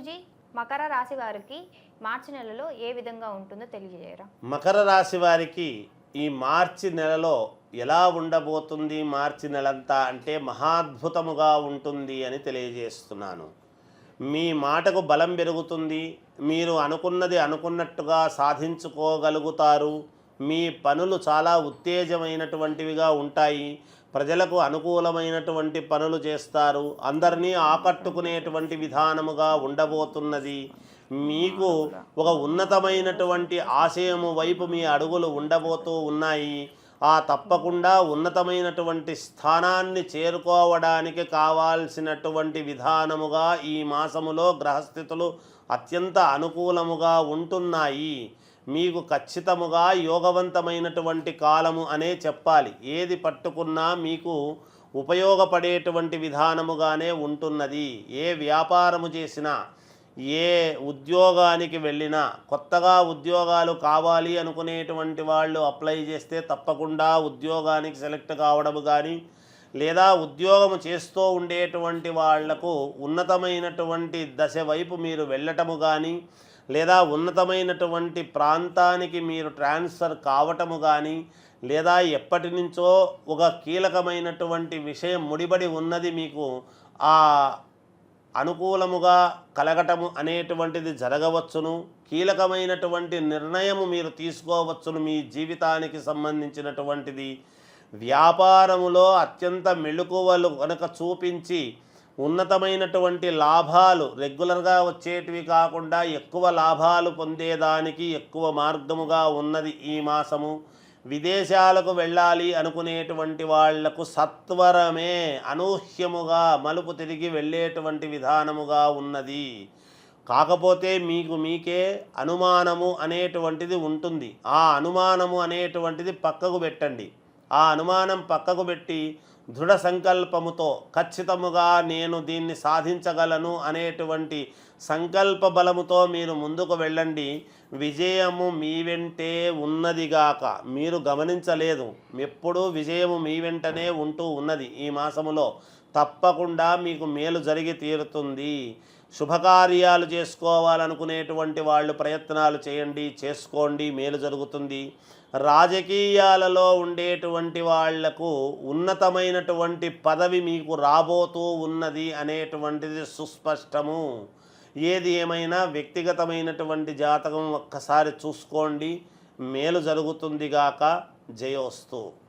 గురుజీ మకర రాశి వారికి మార్చి నెలలో ఏ విధంగా ఉంటుందో తెలియజేయరా? మకర రాశి వారికి ఈ మార్చి నెలలో ఎలా ఉండబోతుంది? మార్చి నెలంతా అంటే మహాద్భుతముగా ఉంటుంది అని తెలియజేస్తున్నాను. మీ మాటకు బలం పెరుగుతుంది. మీరు అనుకున్నది అనుకున్నట్టుగా సాధించుకోగలుగుతారు. మీ పనులు చాలా ఉత్తేజమైనటువంటివిగా ఉంటాయి. ప్రజలకు అనుకూలమైనటువంటి పనులు చేస్తారు. అందరినీ ఆకట్టుకునేటువంటి విధానముగా ఉండబోతున్నది. మీకు ఒక ఉన్నతమైనటువంటి ఆశయము వైపు మీ అడుగులు ఉండబోతూ ఉన్నాయి. ఆ తప్పకుండా ఉన్నతమైనటువంటి స్థానాన్ని చేరుకోవడానికి కావాల్సినటువంటి విధానముగా ఈ మాసములో గ్రహస్థితులు అత్యంత అనుకూలముగా ఉంటున్నాయి. మీకు ఖచ్చితముగా యోగవంతమైనటువంటి కాలము అనే చెప్పాలి. ఏది పట్టుకున్నా మీకు ఉపయోగపడేటువంటి విధానముగానే ఉంటున్నది. ఏ వ్యాపారము చేసినా ఏ ఉద్యోగానికి వెళ్ళినా కొత్తగా ఉద్యోగాలు కావాలి అనుకునేటువంటి వాళ్ళు అప్లై చేస్తే తప్పకుండా ఉద్యోగానికి సెలెక్ట్ కావడము కానీ లేదా ఉద్యోగం చేస్తూ ఉండేటువంటి వాళ్ళకు ఉన్నతమైనటువంటి దశ వైపు మీరు వెళ్ళటము కానీ లేదా ఉన్నతమైనటువంటి ప్రాంతానికి మీరు ట్రాన్స్ఫర్ కావటము కానీ లేదా ఎప్పటి నుంచో ఒక కీలకమైనటువంటి విషయం ముడిబడి ఉన్నది మీకు ఆ అనుకూలముగా కలగటము అనేటువంటిది జరగవచ్చును. కీలకమైనటువంటి నిర్ణయము మీరు తీసుకోవచ్చును మీ జీవితానికి సంబంధించినటువంటిది. వ్యాపారములో అత్యంత మెళుకువలు కనుక చూపించి ఉన్నతమైనటువంటి లాభాలు రెగ్యులర్గా వచ్చేటివి కాకుండా ఎక్కువ లాభాలు పొందేదానికి ఎక్కువ మార్గముగా ఉన్నది ఈ మాసము. విదేశాలకు వెళ్ళాలి అనుకునేటువంటి వాళ్ళకు సత్వరమే అనూహ్యముగా మలుపు తిరిగి వెళ్ళేటువంటి విధానముగా ఉన్నది. కాకపోతే మీకు మీకే అనుమానము అనేటువంటిది ఉంటుంది. ఆ అనుమానము అనేటువంటిది పక్కకు పెట్టండి. ఆ అనుమానం పక్కకు పెట్టి దృఢ సంకల్పముతో ఖచ్చితముగా నేను దీన్ని సాధించగలను అనేటువంటి సంకల్ప బలముతో మీరు ముందుకు వెళ్ళండి. విజయము మీ వెంటే ఉన్నదిగాక మీరు గమనించలేదు. ఎప్పుడూ విజయము మీ వెంటనే ఉంటూ ఉన్నది. ఈ మాసములో తప్పకుండా మీకు మేలు జరిగి తీరుతుంది. శుభకార్యాలు చేసుకోవాలనుకునేటువంటి వాళ్ళు ప్రయత్నాలు చేయండి చేసుకోండి. మేలు జరుగుతుంది. రాజకీయాలలో ఉండేటువంటి వాళ్ళకు ఉన్నతమైనటువంటి పదవి మీకు రాబోతూ ఉన్నది అనేటువంటిది సుస్పష్టము. ఏది ఏమైనా వ్యక్తిగతమైనటువంటి జాతకం ఒక్కసారి చూసుకోండి. మేలు జరుగుతుందిగాక జయోస్తు.